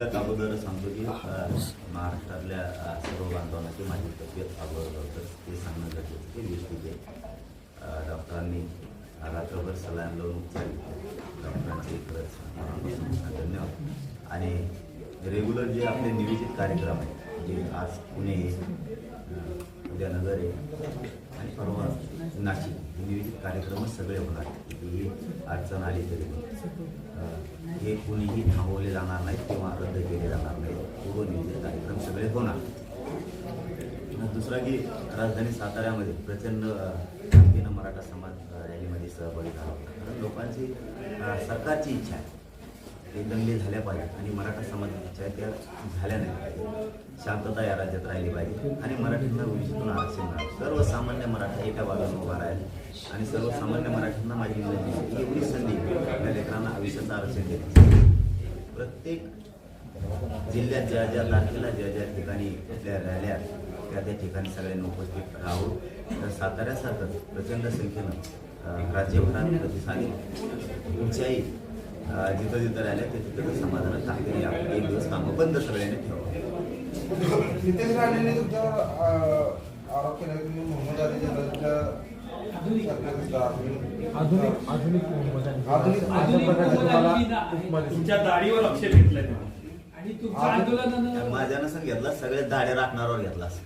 अगोदर सांगतो की महाराष्ट्रातल्या सर्व बांधवांची माझी तब्येत अगोदर तर ते सांगणं गरजेचं ते व्यवस्थित आहे डॉक्टरांनी रात्रभर सलाईन लावून उपचार घेतले. डॉक्टरांचे खरंच धन्यवाद. आणि रेग्युलर जे आपले नियोजित कार्यक्रम आहेत जे आज पुणे उद्या नगर आहे आणि परवा नाशिक हे नियोजित कार्यक्रमच सगळे होणार ही अडचण आली तरी. हे कुणीही थांबवले जाणार नाहीत किंवा रद्द केले जाणार नाहीत. पूर्वनियोजित कार्यक्रम सगळे होणार. दुसरा की राजधानी साताऱ्यामध्ये प्रचंड संख्येनं मराठा समाज रॅलीमध्ये सहभागी झाला होता. कारण लोकांची सरकारची इच्छा आहे. दंगली झाल्या पाहिजेत आणि मराठा समाजाच्या त्या झाल्या नाही पाहिजे शांतता या राज्यात राहिली पाहिजे आणि मराठींना भविष्यातून आरक्षण सर्वसामान्य मराठा एका बाजूने उभा राहील आणि सर्वसामान्य मराठ्यांना माझी विनंती एवढी संधी आपल्या लेकरांना आयुष्याचं आरक्षण देते प्रत्येक जिल्ह्यात ज्या ज्या तारखेला ज्या ज्या ठिकाणी आपल्या रॅल्या त्या त्या ठिकाणी सगळ्यांनी उपस्थित राहून तर साताऱ्यासारखं प्रचंड संख्येनं राज्यभरात प्रतिसाद येईल. जिथं जिथं रॅल्या ते तिथं समाधानात आपण एक दिवस कामं बंद सगळ्यांनी ठेवा नितेश राणेंनी तुमच्यावर अं, आरोप केला की तुम्ही मोहम्मद अली जलालच्या सरकारविरुद्ध आधुनिक आधुनिक मोहम्मदांची आधुनिक- अशा आधुनिक प्रकारचे तुम्हाला मोहम्मदांची उपमा तुमच्या दाढीवर लक्ष घेतलंय माझ्यानं सांग घेतला सगळ्या दाढ्या राखणाऱ्यावर घेतलास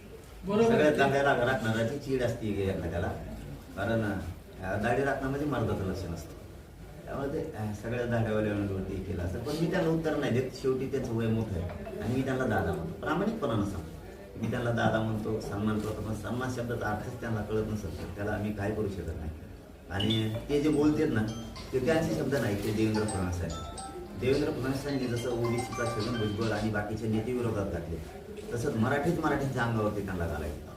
बरोबर. सगळ्या दाढ्या राख राखणाऱ्याची चीड असते एखाद्याला. कारण दाढी राखणं म्हणजे मर्दाचं लक्षण असतं. त्यामुळे ते सगळ्या सगळ्या दाढ्यावाल्यावरती केलं असतं. पण मी त्यांना उत्तर नाही देत. शेवटी त्यांचं वय मोठं आहे. आणि मी त्यांना दादा म्हणतो. प्रामाणिकपणानं सांगतो. मी त्यांना दादा म्हणतो सन्मान करतो. पण सन्मान शब्दाचा अर्थच त्यांना कळत नसेल. तर त्याला आम्ही काय करू शकत नाही. आणि ते जे बोलतात ना ते त्यांचे शब्द नाही. ते देवेंद्र फडणवीस आहेत. देवेंद्र फडणवीसांनी जसं ओबीसीचा छगन भुजबळ आणि बाकीचे नेते विरोधात घातले तसंच मराठीच मराठीच्या अंगावरती त्यांना घालायचं.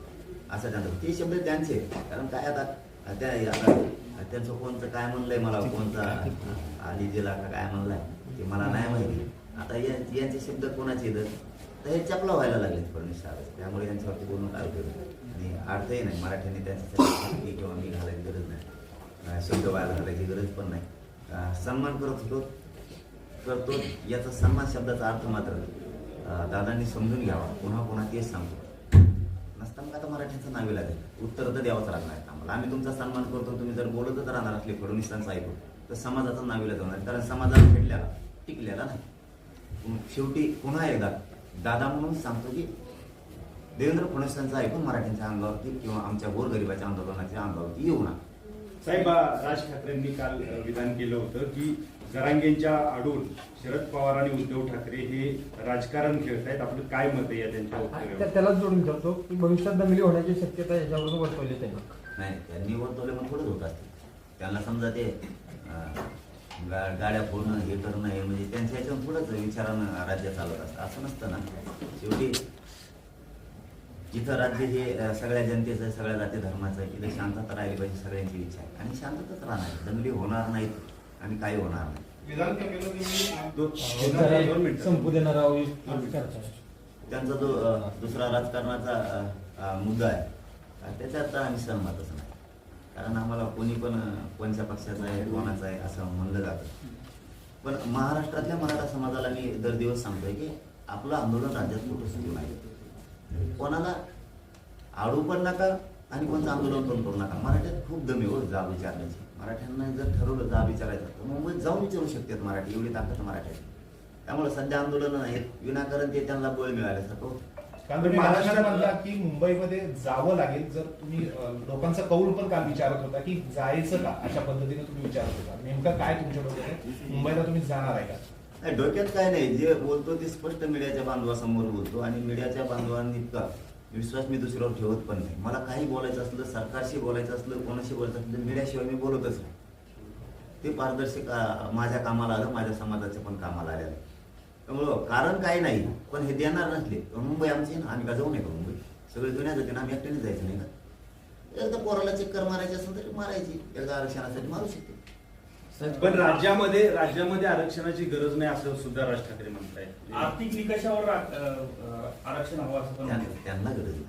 असं त्यांचं ते शब्द त्यांचे कारण काय आता आता आता त्यांचं कोणतं काय म्हणलंय मला कोणता आली दिला का काय म्हणलाय ते मला नाही माहिती. आता या- यांचे शब्द कोणाचे तर हे चपला व्हायला लागलेत फडणवीस साहेब त्यामुळे यांच्यावरती बोलून काय उपयोग आणि अर्थही नाही. मराठ्यांनी त्यांच्यासाठी किंवा मी घालायची गरज नाही. शब्द व्हायला घालायची गरज पण नाही. सन्मान करत होतो. करतो. याचा सन्मान शब्दाचा अर्थ मात्र दादांनी समजून घ्यावा. पुन्हा पुन्हा तेच सांगतो. नसताना आता मराठीचं नावे लागेल? उत्तर तर द्यावंच लागणार आम्हाला आम्ही तुमचा सन्मान करतो तुम्ही जर बोलतच राहणार असले फडणवीसांचं ऐकून तर समाजाचं नावीला जाणार कारण समाजाला भेटलेला टिकलेला नाही. शेवटी पुन्हा एकदा दादा म्हणून सांगतो की देवेंद्र फडणवीसांचं ऐकून मराठ्यांच्या अंगावरती किंवा आमच्या गोरगरिबाच्या आंदोलनाच्या अंगावरती येऊ नका. साहेब राज ठाकरेंनी काल विधान केलं होतं की जरांगेंच्या आडून शरद पवार आणि उद्धव ठाकरे हे राजकारण खेळतायत. आपलं काय मत आहे या त्यांच्या त्या- उत्तरावर त्यालाच जोडून ठेवतो की भविष्यात दंगली होण्याची शक्यता याच्यावरून वर्तवली त्यांनी नाही त्यांनी वर्तवले मग थोडंच होत असते त्यांना समजा ते गा- गाड्या फोडणं हे करणं हे म्हणजे त्यांच्या ह्याच्यावर थोडंच विचारानं राज्य चालत असतं. असं नसतं ना. शेवटी जिथं राज्य हे सगळ्या जनतेचं सगळ्या जाती धर्माचं आहे तिथे शांतता राहिली पाहिजे सगळ्यांची इच्छा आहे. आणि शांतताच राहणार दंगली होणार नाहीत आणि काही होणार नाही. त्यांचा जो दुसरा राजकारणाचा मुद्दा आहे त्याच्यात आम्ही सहमतच नाही. कारण आम्हाला कोणी पण कोणत्या पक्षाचा आहे कोणाचा आहे असं म्हणलं जातं. पण महाराष्ट्रातल्या मराठा समाजाला मी दर दिवस सांगतोय की आपलं आंदोलन राज्यात कुठं सुरू नाही. कोणाला आडू पण नका आणि कोणतं आंदोलन पण करू नका. मराठ्यात खूप दमी हो जाब विचारण्याची. मराठ्यांना जर ठरवलं जाब विचारायचं तर मुंबईत जाऊन विचारू शकतात मराठी. एवढी ताकद मराठ्याची. त्यामुळे सध्या आंदोलन आहेत. विनाकारण ते त्यांना बळ मिळाल्यासारखं होतं. कारण तुम्ही महाराष्ट्रात म्हणला की मुंबईमध्ये जावं लागेल जर तुम्ही लोकांचा कौल पण काल विचारत होता की जायचं का अशा पद्धतीने तुम्ही विचारत होता. नेमकं काय तुमच्या डोक्यात? मुंबईला तुम्ही जाणार आहे का? नाही डोक्यात काय नाही. जे बोलतो ते स्पष्ट मीडियाच्या बांधवासमोर बोलतो आणि मीडियाच्या बांधवांनी इतका विश्वास मी दुसऱ्यावर ठेवत पण नाही. मला काही बोलायचं असलं सरकारशी बोलायचं असलं कोणाशी बोलायचं असलं मीडियाशिवाय मी बोलतच नाही. ते पारदर्शक माझ्या कामाला आलं माझ्या समाजाच्या पण कामाला आलेलं. त्यामुळं कारण काही नाही पण हे देणार नसले तर मुंबई आमची ना आम्ही का जाऊ नये का मुंबई? सगळे जुन्या जाते ना आम्ही एकट्याने जायचं नाही का? एकदा पोराला चक्कर मारायची असेल तर मारायची एकदा आरक्षणासाठी मारू शकते. पण राज्यामध्ये राज्यामध्ये आरक्षणाची गरज नाही असं सुद्धा राज ठाकरे म्हणतायत. आर्थिक निकषावर आरक्षण हवं असं. त्यांना गरज नाही.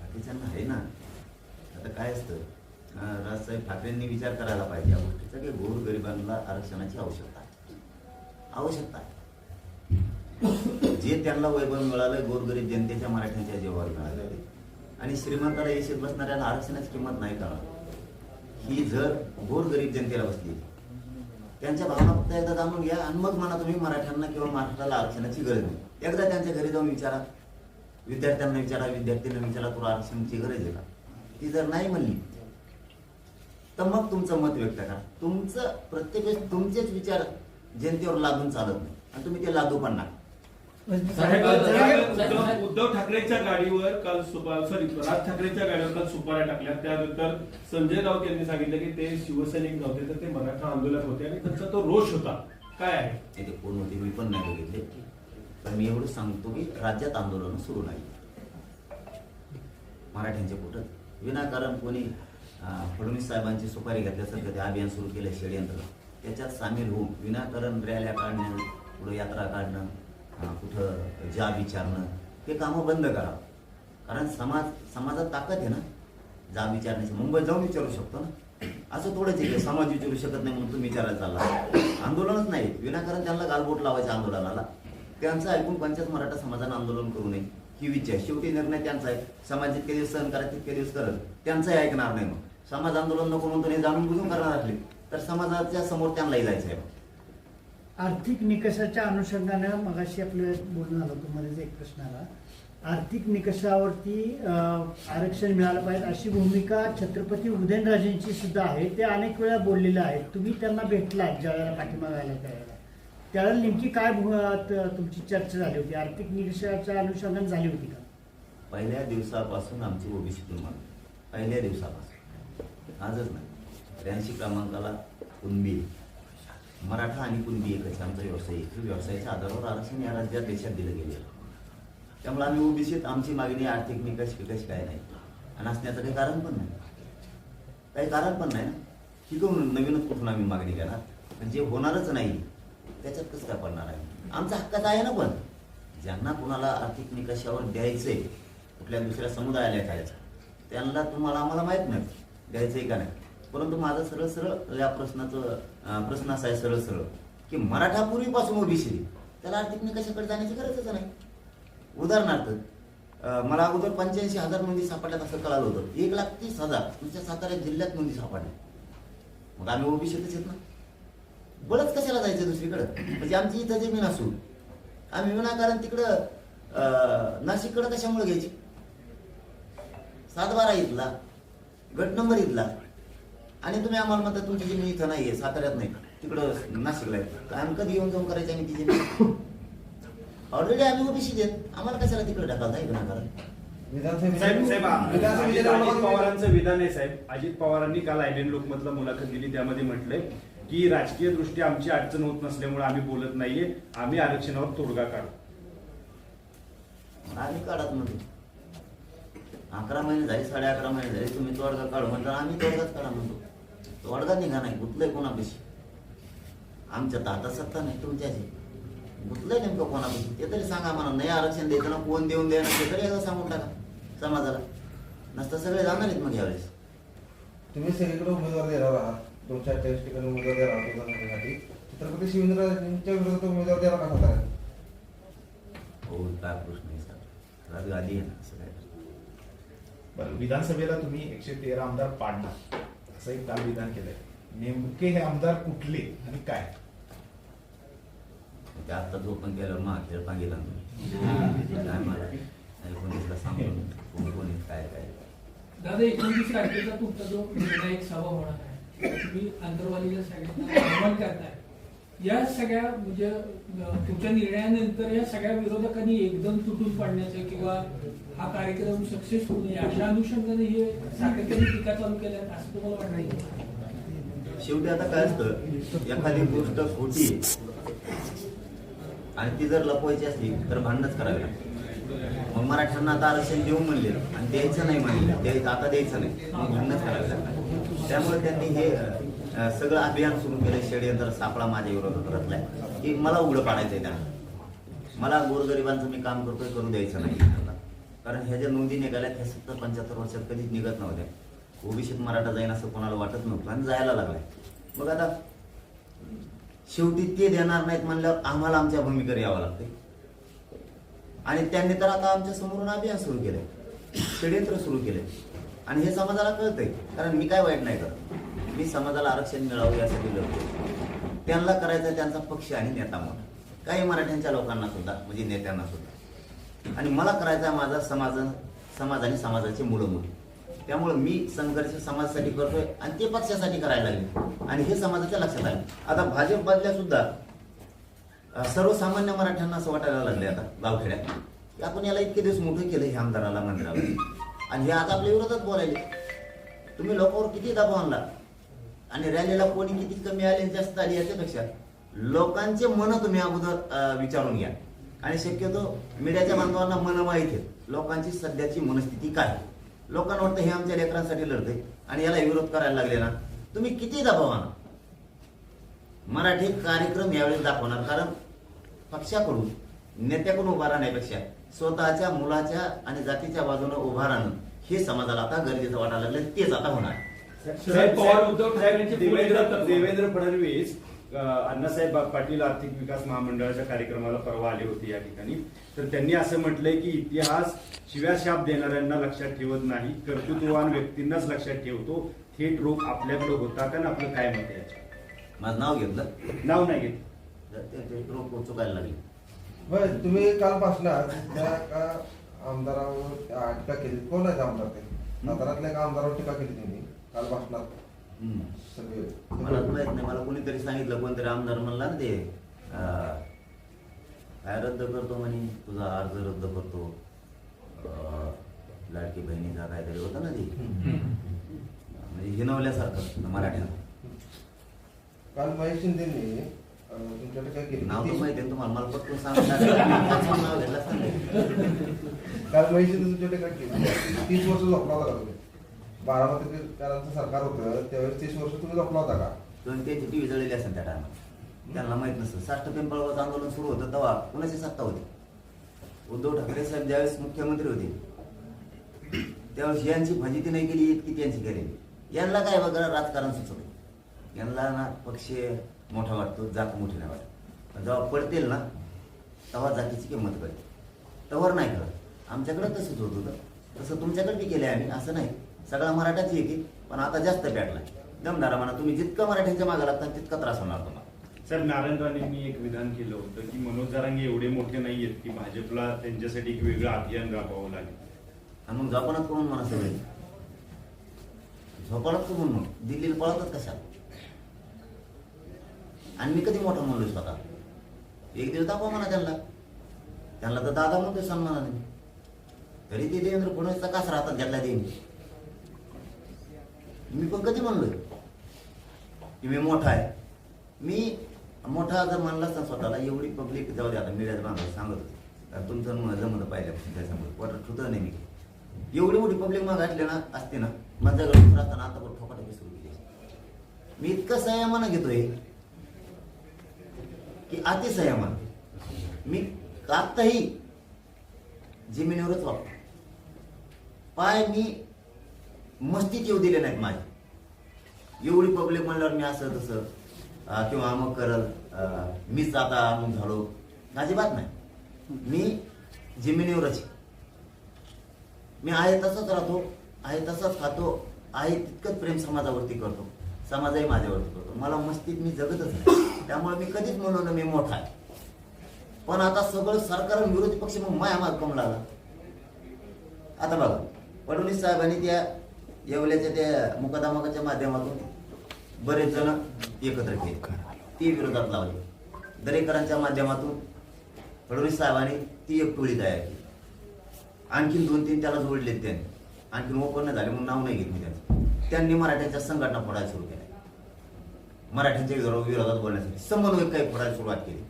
बाकीच्यांना आहे ना. आता काय असतं? राजसाहेब ठाकरेंनी विचार करायला पाहिजे या गोष्टीचा की गोरगरिबांना आरक्षणाची आवश्यकता आहे. आवश्यकता आहे. जे त्यांना वैभव मिळालं गोरगरीब जनतेच्या मराठ्यांच्या जीवावर मिळालं. आणि श्रीमंताला येशीत बसणाऱ्याला आरक्षणाची किंमत नाही कळणार. ही जर गोरगरीब जनतेला बसली. त्यांच्या भावना फक्त एकदा जाणून घ्या आणि मग म्हणा तुम्ही मराठ्यांना किंवा महाराष्ट्राला आरक्षणाची गरज नाही. एकदा त्यांच्या घरी जाऊन विचारा. विद्यार्थ्यांना विचारा विद्यार्थ्यांना विचारा तुला आरक्षणाची गरज आहे का? ती जर नाही म्हणली तर मग तुमचं मत व्यक्त करा. तुमचं प्रत्येक तुमचेच विचार जनतेवर लागून चालत नाही. आणि तुम्ही ते लागू पण नका. साहेब, उद्धव ठाकरेंच्या गाडीवर काल सुपा सॉरी राज ठाकरेंच्या गाडीवर काल सुपाऱ्या टाकल्या. त्यानंतर संजय राऊत यांनी सांगितलं की ते शिवसैनिक नव्हते तर ते मराठा आंदोलक होते आणि त्यांचा तो रोष होता. काय आहे? ते कोण होते मी पण नाही बघितले. पण मी एवढं सांगतो की राज्यात आंदोलन सुरू नाही. मराठ्यांच्या कुठं विनाकारण कोणी फडणवीस साहेबांची सुपारी घेतल्यासारखं ते अभियान सुरू केलं षडयंत्र. त्याच्यात सामील होऊन विनाकारण रॅल्या काढणं पुढं यात्रा काढणं कुठं जा विचारणं हे कामं बंद करा. कारण समाज समाजात ताकद आहे ना. जा विचारण्याची मुंबईत जाऊन विचारू शकतो ना. असं थोडंच आहे समाज विचारू शकत नाही म्हणून तुम्ही विचारायला चालला. आंदोलनच नाही. विनाकारण त्यांना गालबोट लावायचं आंदोलनाला. त्यांचं ऐकून पंचायत मराठा समाजानं आंदोलन करू नये. ही विचार. शेवटी निर्णय त्यांचा आहे. समाज जितके दिवस सहन करा तितके दिवस करत त्यांचंही ऐकणार नाही मग. समाज आंदोलन नको म्हणून जाणून बुजून करणार असले. तर समाजाच्या समोर त्यांनाही जायचं आहे आर्थिक निकषाच्या अनुषंगानं मगाशी आपलं बोलणं आलं होतं मध्येच एक प्रश्न आला. आर्थिक निकषावरती आरक्षण मिळालं पाहिजे अशी भूमिका छत्रपती उदयनराजेंची सुद्धा आहे. ते अनेक वेळा बोललेले आहेत. तुम्ही त्यांना भेटलात ज्या वेळेला पाठीमागे आला त्यावेळेला. त्यावेळेला नेमकी काय तुमची चर्चा झाली होती? आर्थिक निकषाच्या अनुषंगाने झाली होती का? पहिल्या दिवसापासून आमची ओबीसीतून मागणी पहिल्या दिवसापासून. आजच नाही. त्र्याऐंशी क्रमांकाला कुणबी मराठा आणि कुणबी एकच आमचा व्यवसाय आहे. व्यवसायाच्या आधारावर आरक्षण या राज्यात देशात दिलं गेलं त्यामुळे आम्ही ओबीसीत आमची मागणी आर्थिक निकष विकष काय नाही. आणि असण्याचं काही कारण पण नाही. काही कारण पण नाही ना. शिकवून नवीनच कुठून आम्ही मागणी करणार पण जे होणारच नाही त्याच्यात कसं काय पडणार आहे? आमचा हक्काचा आहे ना पण. ज्यांना कुणाला आर्थिक निकषावर द्यायचंय कुठल्या दुसऱ्या समुदायाला द्यायचं त्यांना तुम्हाला आम्हाला माहीत नाही. द्यायचंय का नाही? परंतु माझं सरळ सरळ या प्रश्नाचं प्रश्न असा आहे सरळ सरळ की मराठा पूर्वीपासून ओबीसी त्याला आर्थिक निकषाकडे जाण्याची गरजच नाही. उदाहरणार्थ मला अगोदर पंच्याऐंशी हजार नोंदी सापडल्यात असं कळालं होतं. एक लाख तीस हजार तुमच्या सातारा जिल्ह्यात नोंदी सापडल्या. मग आम्ही ओबीसीतच येत ना. बरंच कशाला जायचं दुसरीकडं? म्हणजे आमची इथं जमीन असून. आम्ही विनाकारण तिकडं नाशिककडं कशामुळे घ्यायची? सातबारा इथला गट नंबर इथला. आणि तुम्ही आम्हाला म्हणता तुमची जमीन इथं नाहीये साताऱ्यात नाही तिकडं नाशिकला आहे. तर आम्ही कधी येऊन जाऊन करायची आम्ही ती जमीन? ऑलरेडी आम्ही ओबीसी देत आम्हाला कशाला तिकडे टाकायला आहे विनाकारण साहेब साहेब अजित पवारांचं विधान आहे साहेब. अजित पवारांनी काल आयडेन लोकमतला मुलाखत दिली. त्यामध्ये म्हटलंय की राजकीय दृष्ट्या आमची अडचण होत नसल्यामुळे आम्ही बोलत नाहीये. आम्ही आरक्षणावर तोडगा काढू. आम्ही काढत मध्ये अकरा महिने झाले साडे अकरा महिने झाले. तुम्ही तोडगा काढू म्हणता आम्ही तोडगाच काढा म्हणतो तोडगा निघा नाही गुतलंय कोणापाशी? आमच्या आता सत्ता नाही तुमच्याशी. गुतलंय नेमकं कोणापाशी? ते तरी सांगा मला नाही आरक्षण द्यायचं ना कोण देऊन द्यायला ते तरी एकदा सांगून टाका समाजाला. नसतं सगळे जाणार आहेत मग यावेळेस. तुम्ही सगळीकडे उमेदवार देणार आहात दोनशे अठ्ठावीस ठिकाणी उमेदवार देणार आहात विधानसभेसाठी छत्रपती शिवेंद्रराजेंच्या विरोधात उमेदवार देणार का साताऱ्यात हो काय प्रश्न आहे सर आहे ना असं काय? बरं विधानसभेला तुम्ही एकशे तेरा आमदार पाडणार. असं एक काल विधान केलंय. नेमके हे आमदार कुठले आणि काय? ते आता जो पण केलं मा खेळ पांगिला तुम्ही काय मला एकोणीसला सांगून कोण कोण आहेत, काय काय? दादा एकोणतीस तारखेचा तुमचा जो निर्णायक सभा होणार आहे तुम्ही आंतरवालीला सगळ्यांना आव्हान करताय. या सगळ्या म्हणजे तुमच्या निर्णयानंतर या सगळ्या विरोधकांनी एकदम तुटून पडण्याचं किंवा हा कार्यक्रम सक्सेस होऊ नये अशा अनुषंगाने हे सातत्याने टीका चालू केल्या असं तुम्हाला वाटणार शेवटी आता काय असतं एखादी गोष्ट खोटी आणि ती जर लपवायची असली तर भांडणच करावी लागते. मग मराठ्यांना आता आरक्षण देऊ म्हणले आणि द्यायचं नाही म्हणले द्यायचं आता द्यायचं नाही. मग भांडणच करावी लागणार त्यामुळे त्यांनी हे सगळं अभियान सुरू केलं षडयंत्र सापळा माझ्या विरोधात रचलाय. की मला उघडं पाडायचंय त्यांना. मला गोरगरिबांचं मी काम करतोय करू द्यायचं नाही त्यांना. कारण ह्या ज्या नोंदी निघाल्या त्या सत्तर पंच्याहत्तर वर्षात कधीच निघत नव्हत्या. ओबीसीत मराठा जाईन असं कोणाला वाटत नव्हतं आणि जायला लागलाय. मग आता शेवटी ते देणार नाहीत म्हणल्यावर आम्हाला आमच्या भूमिकेवर यावं लागते आणि त्यांनी तर आता आमच्या समोरून अभियान सुरू केलंय. षडयंत्र सुरू केलंय. आणि हे समाजाला कळतंय कारण मी काय वाईट नाही करत. मी समाजाला आरक्षण मिळावं यासाठी लढतो. त्यांना करायचा त्यांचा पक्ष आणि नेता मोठा काही मराठ्यांच्या लोकांना सुद्धा म्हणजे नेत्यांना सुद्धा. आणि मला करायचा माझा समाज समाज आणि समाजाची मुलं मुली त्यामुळे मी संघर्ष समाजासाठी करतोय आणि ते पक्षासाठी करायला लागले. आणि हे समाजाच्या लक्षात आले. आता भाजपमधल्या सुद्धा सर्वसामान्य मराठ्यांना असं वाटायला लागले आता गावखेड्यात की आपण याला इतके दिवस मोठं केलं हे आमदाराला मंदिराला आणि हे आता आपल्या विरोधात बोलायले तुम्ही लोकांवर किती दबाव आणला? आणि रॅलीला कोणी किती कमी आले आणि जास्त आले याच्यापेक्षा लोकांचे मन तुम्ही अगोदर विचारून घ्या. आणि शक्यतो मीडियाच्या बांधवांना मन माहीत आहेत लोकांची सध्याची मनस्थिती काय लोकांना वाटतं हे आमच्या लेकरांसाठी लढतंय आणि याला विरोध करायला लागले ना. तुम्ही किती दबाव मराठी कार्यक्रम यावेळेस दाखवणार कारण पक्षाकडून नेत्याकडून उभा राहण्यापेक्षा स्वतःच्या मुलाच्या आणि जातीच्या बाजूने उभा राहणं हे समाजाला आता गरजेचं वाटायला लागलं तेच आता होणार. शरद पवार उद्धव ठाकरेंचे देवेंद्र पुढे देवेंद्र फडणवीस अण्णासाहेब पाटील आर्थिक विकास महामंडळाच्या कार्यक्रमाला परवा आले होते या ठिकाणी. तर त्यांनी असं म्हटलंय की इतिहास शिव्या शाप देणाऱ्यांना लक्षात ठेवत नाही कर्तृत्ववान व्यक्तींनाच लक्षात ठेवतो. थेट रोग आपल्याकडे होता का ना आपलं काय मत आहे? माझं नाव घेतलं? नाव नाही घेत. ते रोग चुकायला लागले. बरं तुम्ही काल भाषणात त्या एका आमदारावर टीका केली? कोण आहे आमदार ते? साताऱ्यातल्या एका आमदारावर टीका केली त्यांनी काल भाषणात. सगळे. मला माहीत नाही मला कोणीतरी सांगितलं कोणतरी आमदार म्हणला ना ते अं, काय रद्द करतो म्हणे तुझा अर्ज रद्द करतो. अं, लाडकी बहिणीचा काहीतरी होतं ना ते. म्हणजे हिनवल्यासारखं मराठ्यात काल महेश शिंदेनी अ, तुमच्या टीका केली? नाव तर माहिती आहे तुम्हाला मला पटकन सांगता नाव घेतलं. काल महेश शिंदे तुमच्या टीका केली? तीस वर्ष झोपला का तुम्ही. बारामतीकरांचं सरकार होतं त्यावेळेस तीस वर्ष तुम्ही झोपला होता का? दोन त्यांची टीव्ही जळलेली असेल त्या टायमात त्यांना माहीत नसतं. साष्ट पिंपळगावचं आंदोलन सुरू होतं तेव्हा कुणाची सत्ता होती? उद्धव ठाकरे साहेब ज्यावेळेस मुख्यमंत्री होते त्यावेळेस यांची फजिती नाही केली इतकी त्यांची केली. यांना काय बघा राजकारण सुचत यांना ना पक्ष मोठा वाटतो जात मोठी नाही वाटत. पण जेव्हा पडतील ना तेव्हा जातीची किंमत कळते. तवर नाही कळत. आमच्याकडे तसंच होत होतं. तसं तुमच्याकडे बी केलं आहे आम्ही असं नाही. सगळा मराठाच येते पण आता जास्त पेटला दमदारा म्हणा तुम्ही जितकं मराठ्यांच्या मागे लागता तितका त्रास होणार तुम्हाला. सर नारायण राणेंनी एक विधान केलं होतं की मनोज जरांगे एवढे मोठे नाहीयेत की भाजपला त्यांच्यासाठी एक वेगळं अभियान राबवावं लागेल. आणि मग झोपणात करून म्हणा सगळे? झोपणात करून मग दिल्लीला पळतच कशा? आणि मी कधी मोठा म्हणलोय स्वतः एक दिवस दाखवा म्हणा त्यांना. त्यांना तर दादा म्हणतोय सन्मानाने. मी. तरी ते देवेंद्र फडणवीसचा कासरा हातात घेतला देईन. मी पण कधी म्हणलोय? की मी मोठा आहे. मी मोठा जर मानला ना स्वतःला एवढी पब्लिक जाऊ दे आता मीडियात माणसं सांगत होते. कारण तुमचं जमलं पाहिलं त्याच्यामुळे. पोटात ठुतं नाही मी. एवढी मोठी पब्लिक मग घातली ना असते ना माझ्याकडे दुसरा असताना आता पण ठोकाटकी सुरू केली. मी इतकं संयमानं घेतोय की अति संयमान मी आत्ताही जमिनीवरच वापरतो पाय मी मस्तीत येऊ दिले नाहीत माझे. एवढी पब्लिक म्हणल्यावर मी असं तसं किंवा अमुक करल मीच आता अमुक झालो अजिबात नाही. मी जमिनीवरच आहे. मी आहे तसंच राहतो आहे तसंच खातो आहे तितकंच प्रेम समाजावरती करतो. समाजही माझ्यावरती करतो. मला मस्तीत मी जगतच नाही. त्यामुळे मी कधीच म्हणलो ना मी मोठा आहे. पण आता सगळं सरकार विरोधी पक्ष मग माया माग कम लागला. आता बघा फडणवीस साहेबांनी त्या येवल्याच्या त्या मुकादामकाच्या माध्यमातून बरेच जण एकत्र केले. ती विरोधात लावली. दरेकरांच्या माध्यमातून फडणवीस साहेबांनी ती एक टोळी तयार केली. आणखीन दोन तीन त्याला जोडले त्यांनी. आणखीन ओपन झाले म्हणून नाव नाही घेतली त्यांचं. त्यांनी मराठ्यांच्या संघटना फोडायला सुरू केल्या. मराठ्यांच्या विरोधात बोलण्यासाठी समन्वय काही फोडायला सुरुवात केली.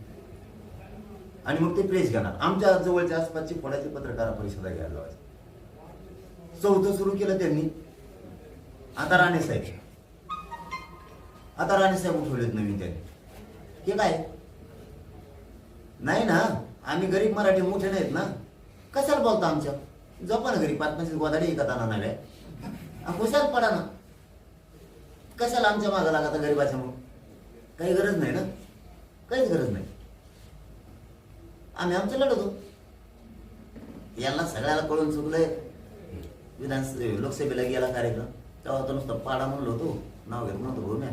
आणि मग ते प्रेस घेणार. आमच्या जवळच्या आसपासची फोडायची पत्रकार परिषदा घ्यायला लावायची. चौथं सुरू केलं त्यांनी. आता राणे साहेब. आता राणे साहेब उठवलेत नवीन त्याने. हे काय? नाही ना? आम्ही गरीब मराठी मोठे नाहीत ना? कशाला बोलता आमच्या? जपा ना घरी पाच गोदाडी एका ताना नव्हे पडा ना. कशाला आमच्या मागं लागता गरीबाच्या मग? काही गरज नाही ना? काहीच गरज नाही. आम्ही आमचं लढतो यांना सगळ्याला कळून चुकलंय. विधान लोकसभेला गेला कार्यक्रम. तेव्हा तो नुसतं पाडा म्हणलो होतो नाव घेत नव्हतं भूम्या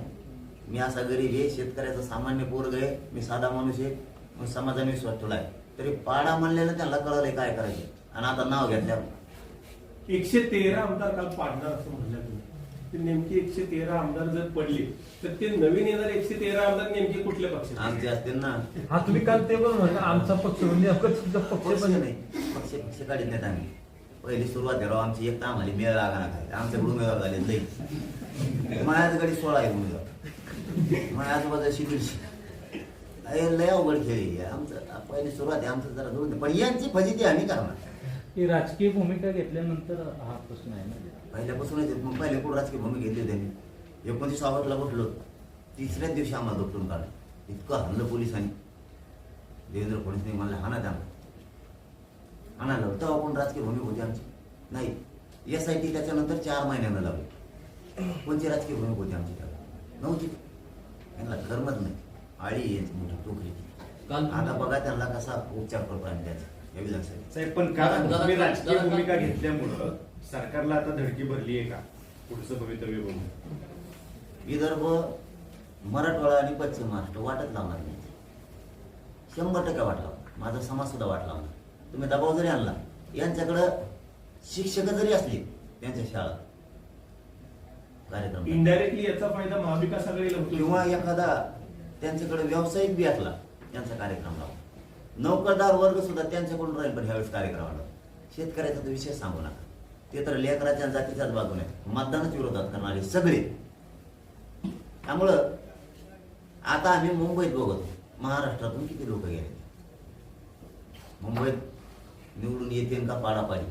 मी असा गरीब आहे शेतकऱ्याचा सामान्य पोरग आहे मी साधा माणूस आहे मग समाजाने विश्वास ठेवलाय. तरी पाडा म्हणलेलं त्यांना कळलंय काय करायचे. आणि आता नाव घेतल्यावर. एकशे तेरा आमदार काल पाडणार असं म्हणलं तुम्ही. ते नेमके एकशे तेरा आमदार जर पडले तर ते नवीन येणारे एकशे तेरा आमदार नेमके कुठल्या पक्षाचे? आमचे असतील ना. हा तुम्ही काल ते पण म्हणला आमचा पक्ष म्हणजे पक्ष पक्ष पण नाही पक्ष पक्ष काढीत नाहीत आम्ही. पहिली सुरुवात आहे राव आमची एक तर आम्हाला मेळ लागा काय आमच्याकडे उमेदवार झाले लई. माझ्याकडे सोळा आहे उमेदवार माझ्या आजूबाजूची दीडशे अरे लय अवघड खेळ आहे. आमचं पहिली सुरुवात आहे आमचं जरा दूर पण यांची फजिती आम्ही करणार. ही राजकीय भूमिका घेतल्यानंतर हा प्रश्न आहे ना. पहिल्यापासूनच येत. मग पहिले कुठं राजकीय भूमी घेतली त्यांनी? एकोणतीस ऑगस्टला कुठलो तिसऱ्याच दिवशी आम्हाला दोपटून काढलं. इतकं हल्लं पोलिसांनी. देवेंद्र फडणवीस म्हणलं हाना त्यांना हाणाला तेव्हा पण राजकीय भूमी होती आमची. नाही एस आय टी त्याच्यानंतर चार महिन्यानं लावली कोणती राजकीय भूमी होती आमची त्याला? नव्हती. त्यांना कर्मच नाही. आळी यांची मोठी टोकरी काल आता बघा त्यांना कसा उपचार करतो आम्ही त्याचा. या विधानसभेत साहेब पण तुम्ही राजकीय भूमिका घेतल्यामुळं सरकारला आता धडकी भरली आहे का? पुढचं भवितव्य बघून. विदर्भ मराठवाडा आणि पश्चिम महाराष्ट्र वाटत लावणार नाही. शंभर टक्के वाट लावणार. माझा समाज सुद्धा वाट लावणार. तुम्ही दबाव जरी आणला यांच्याकडं शिक्षक जरी असली त्यांच्या शाळा. कार्यक्रम. इनडायरेक्टली याचा फायदा महाविकास आघाडीला होतो किंवा एखादा त्यांच्याकडे व्यावसायिक बी असला त्यांचा कार्यक्रम लावा. नोकरदार वर्ग सुद्धा त्यांच्याकडून राहील पण ह्यावेळेस कार्यक्रमाला. शेतकऱ्याचा तर विषय सांगू नका. ते तर लेकराच्या जातीच्याच बाजूने मतदानच विरोधात करणारे सगळे. त्यामुळं आता आम्ही मुंबईत बघतो. महाराष्ट्रातून किती लोक गेले? मुंबईत निवडून येतील का पाडापाडी.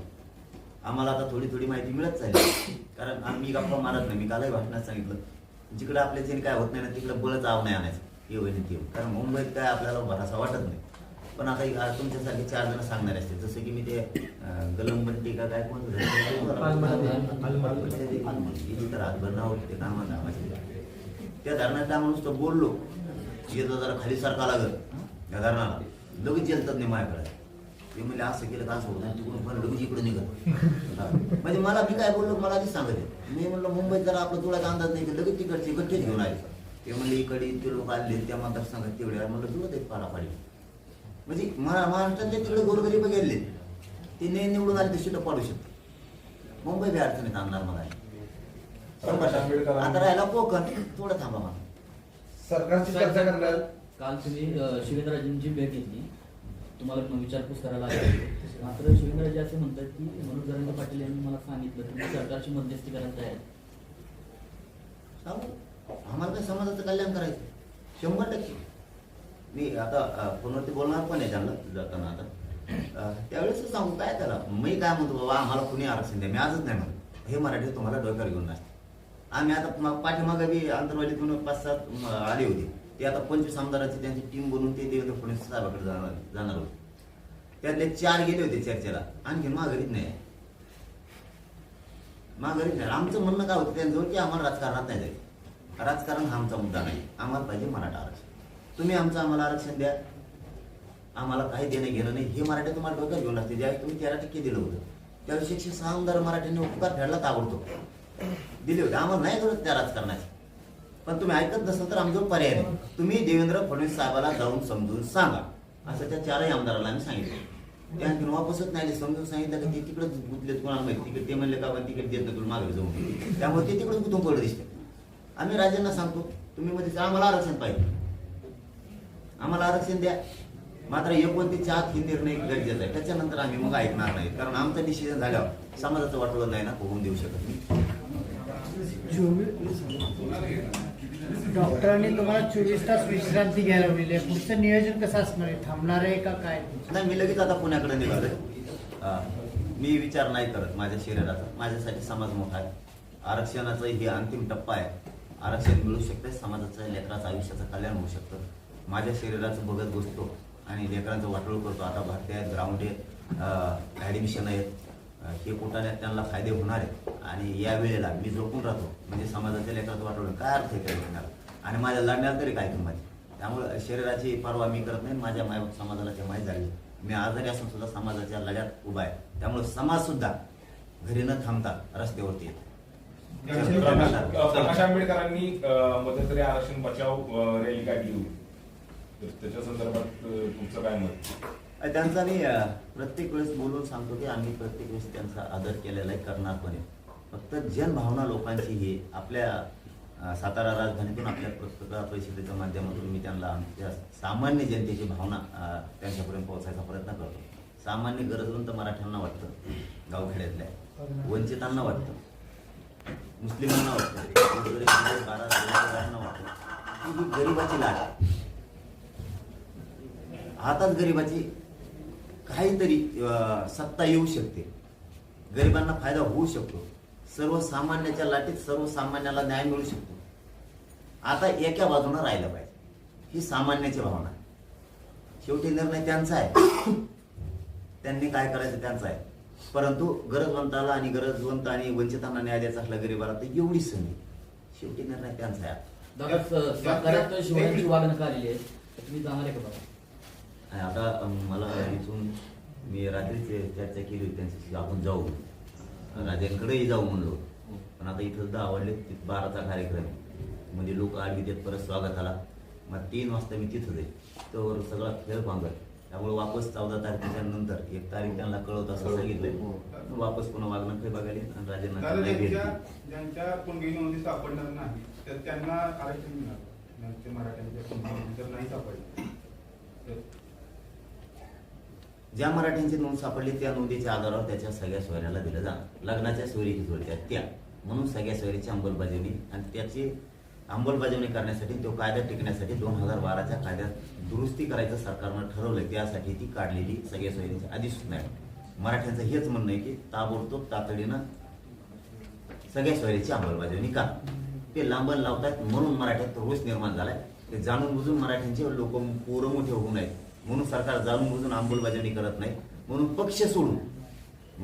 आम्हाला आता थोडी थोडी माहिती मिळत चालली. कारण आम्ही गप्पा मारत नाही. मी कालही भाषणात सांगितलं. जिकडे आपल्या ज्याने काय होत नाही ना तिकडे बळच आव नाही आणायचं. हे होईल ते. कारण मुंबईत काय आपल्याला भरासा वाटत नाही. पण आता तुमच्यासारखे चार जण सांगणारे असतील. जसं की मी ते अं, गलंबट्टी का काय कोण. तर रातभर नाव ते कामा कामाचे त्या धरणात त्या माणूस तर बोललो. येतो जरा खाली सारखा लागत. त्या धरणाला. लगेच येतात नाही माझ्याकडे. ते म्हणजे असं केलं का असं होतं आणि तिकडून पण लगेच इकडे निघत हा. म्हणजे मला मी काय बोललो मला आधीच सांगत. मी म्हणलं मुंबईत जरा आपला तुला अंदाज नाही की लगेच तिकडचे गठ्ठेच घेऊन आले. ते म्हणले इकडे इतके लोक आले त्या मतदारसंघात तेवढे आहे. म्हणलं जुळत आहेत पाडापाडी म्हणजे महा महाराष्ट्रातले तिकडे गोरगरीब गेले. ते नाही निवडून आले तर शिटं पाडू शकतो मुंबई बी अडचणीत आणणार मला आता राहिला कोकण. थोडं थांबा मला सरकारची चर्चा करण्यात काल तुम्ही अं, शिवेंद्रराजेंची भेट घेतली. तुम्हाला पण विचारपूस करायला लागेल. मात्र शिवेंद्रजी असे म्हणतात की मनोज जरांगे पाटील यांनी मला सांगितलं तुम्ही सरकारची मध्यस्थी करायला तयार आहे. सांगू? आम्हाला काय समाजाचं कल्याण करायचं? शंभर टक्के. मी आता पुनर्ती फोनवरती बोलणार पण आहे त्यांना जाताना आता. त्यावेळेस सांगू काय त्याला? मी काय म्हणतो बाबा आम्हाला कुणी आरक्षण द्या? मी आजच नाही म्हणतो. हे मराठी तुम्हाला डोक्यावर घेऊन नसते आम्ही आता पाठीमागे बी अंतरवालीतून पाच सात आली आले होते. ते आता पंचवीस आमदारांची त्यांची टीम बनवून ते देवेंद्र फडणवीस साहेबाकडे जाणार जाणार होते. त्यातले चार गेले होते चर्चेला. आणखी माघारीत नाही. माघारीत नाही. आमचं म्हणणं काय होतं त्यांच्यावर की आम्हाला राजकारणात नाही जायचं. राजकारण हा आमचा मुद्दा नाही. आम्हाला पाहिजे मराठा आरक्षण. तुम्ही आमचं आम्हाला आरक्षण द्या. आम्हाला काही देणं घेणं नाही. हे मराठी तुम्हाला डोक्यात घेऊन असते ज्यावेळी तुम्ही तेरा टक्के दिलं होतं त्यावेळी एकशे सहा आमदार मराठ्यांनी उपकार फेडला ताबडतो दिले होते. आम्हाला नाही गरज त्या राजकारणाची. पण तुम्ही ऐकत नसाल तर आमचा पर्याय नाही. तुम्ही देवेंद्र फडणवीस साहेबाला जाऊन समजून सांगा. असं त्या चारही आमदाराला आम्ही सांगितलं. त्यानंतर वापसच नाही समजून सांगितलं की ते तिकडेच गुतले कोणाला माहिती? तिकडे ते म्हणले का तिकडे देत नाही मागे जाऊन त्यामुळे ते तिकडे गुतून पडत दिसते. आम्ही राजांना सांगतो तुम्ही मध्ये आम्हाला आरक्षण पाहिजे. आम्हाला आरक्षण द्या. मात्र एकोणतीस आत हे निर्णय गरजेचा आहे. त्याच्यानंतर आम्ही मग ऐकणार नाही. कारण आमचं डिसिजन झाल्यावर समाजाचं वाटलं नाही ना होऊन देऊ शकत नाही. डॉक्टरांनी तुम्हाला चोवीस तास विश्रांती घ्यायला आहे. पुढचं नियोजन कसं असणार आहे? थांबणार आहे का काय? नाही मी लगेच आता पुण्याकडे निघालोय. हा. मी विचार नाही करत माझ्या शरीराचा. माझ्यासाठी समाज मोठा आहे. आरक्षणाचा हे अंतिम टप्पा आहे. आरक्षण मिळू शकते समाजाचं लेकराचं आयुष्याचं कल्याण होऊ शकतं. माझ्या शरीराचं बघत बसतो आणि लेकरांचं वाटोळ करतो. आता भारतीय आहेत ग्राउंड आहेत ॲडमिशन आहेत. हे कुठाने त्यांना फायदे होणार आहेत. आणि या वेळेला मी झोपून राहतो. म्हणजे समाजाच्या लेकराचं वाटोळ काय अर्थ आहे त्या लेकराला? आणि माझ्या लढण्याला तरी काय किंमत? त्यामुळे शरीराची परवा मी करत नाही माझ्या माय समाजाला ते माहीत झाली मी आजारी असून सुद्धा समाजाच्या लढ्यात उभा आहे. त्यामुळे समाज सुद्धा घरी न थांबता रस्त्यावरती येतो. प्रकाश आंबेडकरांनी मध्यंतरी आरक्षण बचाव रॅली काढली होती. तर त्याच्या संदर्भात तुमचं काय मत? त्यांचा मी प्रत्येक वेळेस बोलून सांगतो की आम्ही प्रत्येक वेळेस त्यांचा आदर केलेला आहे करणार पण फक्त जनभावना लोकांची ही आपल्या सातारा राजधानीतून आपल्या पत्रकार परिषदेच्या माध्यमातून मी त्यांना आमच्या सामान्य जनतेची भावना त्यांच्यापर्यंत पोहोचायचा प्रयत्न करतो. सामान्य गरजवंत मराठ्यांना वाटतं गावखेड्यातल्या. वंचितांना वाटतं. मुस्लिमांना वाटतं. बारा वाटतं. ही गरिबाची लाट आहे. हातात गरिबाची काहीतरी सत्ता येऊ शकते. गरिबांना फायदा होऊ शकतो. सर्वसामान्याच्या लाटीत सर्वसामान्याला न्याय मिळू शकतो. आता एका बाजूनं राहिलं पाहिजे. ही सामान्याची भावना आहे. शेवटी निर्णय त्यांचा आहे. त्यांनी काय करायचं त्यांचा आहे. परंतु गरजवंताला आणि गरजवंत आणि वंचितांना न्याय द्यायचा असला गरिबाला तर एवढी संधी शेवटी निर्णय त्यांचा आहे. तर तुम्ही जाणार आहे का बघा आता मला इथून मी रात्रीच चर्चा केली होती त्यांच्याशी आपण जाऊ. राजांकडेही जाऊ म्हणलो. पण आता इथं सुद्धा आवडले तिथं बाराचा कार्यक्रम. म्हणजे लोक आडवी देत परत स्वागताला. मग तीन वाजता मी तिथं जाईल. तर सगळा खेळ पांगत त्यामुळे वापस चौदा तारखेच्या नंतर एक तारीख त्यांना कळवत असं सांगितलंय. वापस पुन्हा वागणं काही बघायला आणि राजांना सापडणार नाही तर त्यांना आरक्षण मिळालं मराठ्यांच्या नाही सापडले ज्या मराठ्यांची नोंद सापडली त्या नोंदीच्या आधारावर त्याच्या सगळ्या सोयऱ्याला दिलं जा. लग्नाच्या सोयरीची जोडत्या त्या म्हणून सगळ्या सोयरीची अंमलबजावणी आणि त्याची अंमलबजावणी करण्यासाठी तो कायदा टिकण्यासाठी दोन हजार बाराच्या कायद्यात दुरुस्ती करायचं सरकारनं ठरवलं त्यासाठी ती काढलेली सगळ्या सोयरीची अधिसूचना आहे. मराठ्यांचं हेच म्हणणं आहे की ताबडतोब तातडीनं सगळ्या सोयरीची अंमलबजावणी का ते लांबण लावतात म्हणून मराठ्यात रोष निर्माण झालाय. ते जाणून बुजून मराठ्यांचे लोक पोरं मोठे होऊ नयेत. म्हणून सरकार जाणून बुजून अंमलबजावणी करत नाही. म्हणून पक्ष सोडून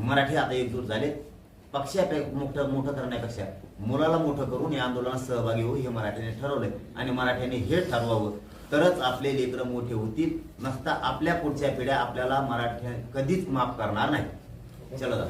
मराठी आता एकजूट झाले. पक्षापेक्षा मोठं मोठं करण्यापेक्षा मुलाला मोठं करून या आंदोलनात सहभागी होऊ हे मराठ्याने ठरवलंय. आणि मराठ्याने हे ठरवावं. तरच आपले लेकर मोठे होतील. नसता आपल्या पुढच्या पिढ्या आपल्याला मराठ्या कधीच माफ करणार नाही. चला.